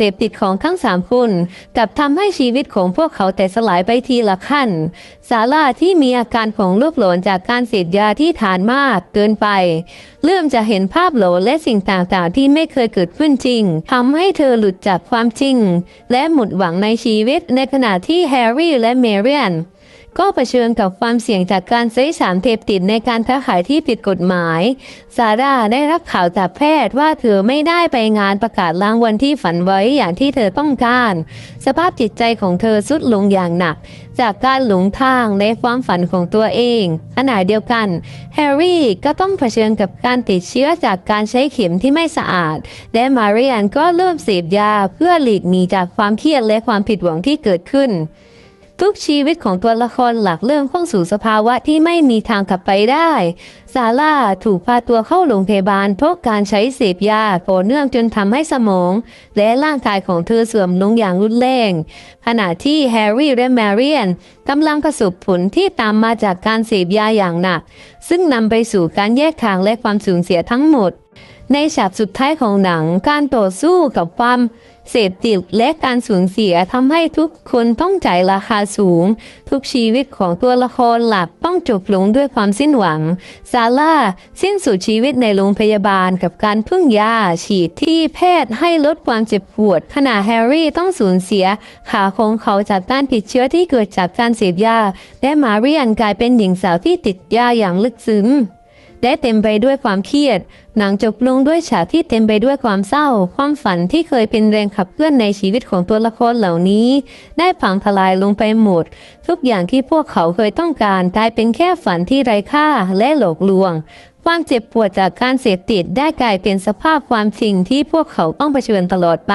สพติดของทั้งสามคนกับทำให้ชีวิตของพวกเขาแต่สลายไปทีละขั้น ซาร่าที่มีอาการของลูกหลนจากการเสพยาที่ทานมากเกินไป เริ่มจะเห็นภาพโหลและสิ่งต่างๆ ที่ไม่เคยเกิดขึ้นจริงทำให้เธอหลุดจากความจริง และหมดหวังในชีวิตในขณะที่แฮร์รี่และเมเรียน ก็เผชิญกับความเสี่ยงจากการใช้สารเสพติดในการค้าขายที่ผิดกฎหมาย ซาร่าได้รับข่าวจากแพทย์ว่าเธอไม่ได้ไปงานประกาศรางวัลที่ฝันไว้อย่างที่เธอต้องการ สภาพจิตใจของเธอสุดลงอย่างหนัก จากการหลงทางในความฝันของตัวเองขณะเดียวกัน แฮร์รี่ก็ต้องเผชิญกับการติดเชื้อจากการใช้เข็มที่ไม่สะอาด และมาเรียนก็เริ่มเสพยาเพื่อหลีกหนีจากความเครียดและความผิดหวังที่เกิดขึ้น ทุกชีวิตของตัวละครหลักเริ่มเข้าสู่สภาวะที่ไม่มีทางกลับไปได้ ซาร่าถูกพาตัวเข้าโรงพยาบาลเพราะการใช้เสพยาต่อเนื่องจนทำให้สมอง และร่างกายของเธอเสื่อมลงอย่างรุนแรง ขณะที่แฮร์รี่และแมรี่นกำลังประสบผลที่ตามมาจากการเสพยาอย่างหนัก ซึ่งนำไปสู่การแยกทางและความสูญเสียทั้งหมด ในฉากสุดท้ายของหนังการต่อสู้กับความ เสพติดและการสูญเสียทำให้ทุกคนต้องจ่ายราคาสูง ทุกชีวิตของตัวละครหลักต้องจบลงด้วยความสิ้นหวัง ซาร่าสิ้นสุดชีวิตในโรงพยาบาลกับการพึ่งยาฉีดที่แพทย์ให้ลดความเจ็บปวด ขณะแฮร์รี่ต้องสูญเสียขาของเขาจากการติดเชื้อที่เกิดจากการเสพยาและมาเรียนกลายเป็นหญิงสาวที่ติดยาอย่างลึกซึ้ง และเต็มไปด้วยความเครียด หนังจบลงด้วยฉากที่เต็มไปด้วยความเศร้า ความฝันที่เคยเป็นแรงขับเคลื่อนในชีวิตของตัวละครเหล่านี้ ได้พังทลายลงไปหมด ทุกอย่างที่พวกเขาเคยต้องการกลายเป็นแค่ฝันที่ไร้ค่าและหลอกลวง ความเจ็บปวดจากการเสพติดได้กลายเป็นสภาพความจริงที่พวกเขาต้องเผชิญตลอดไป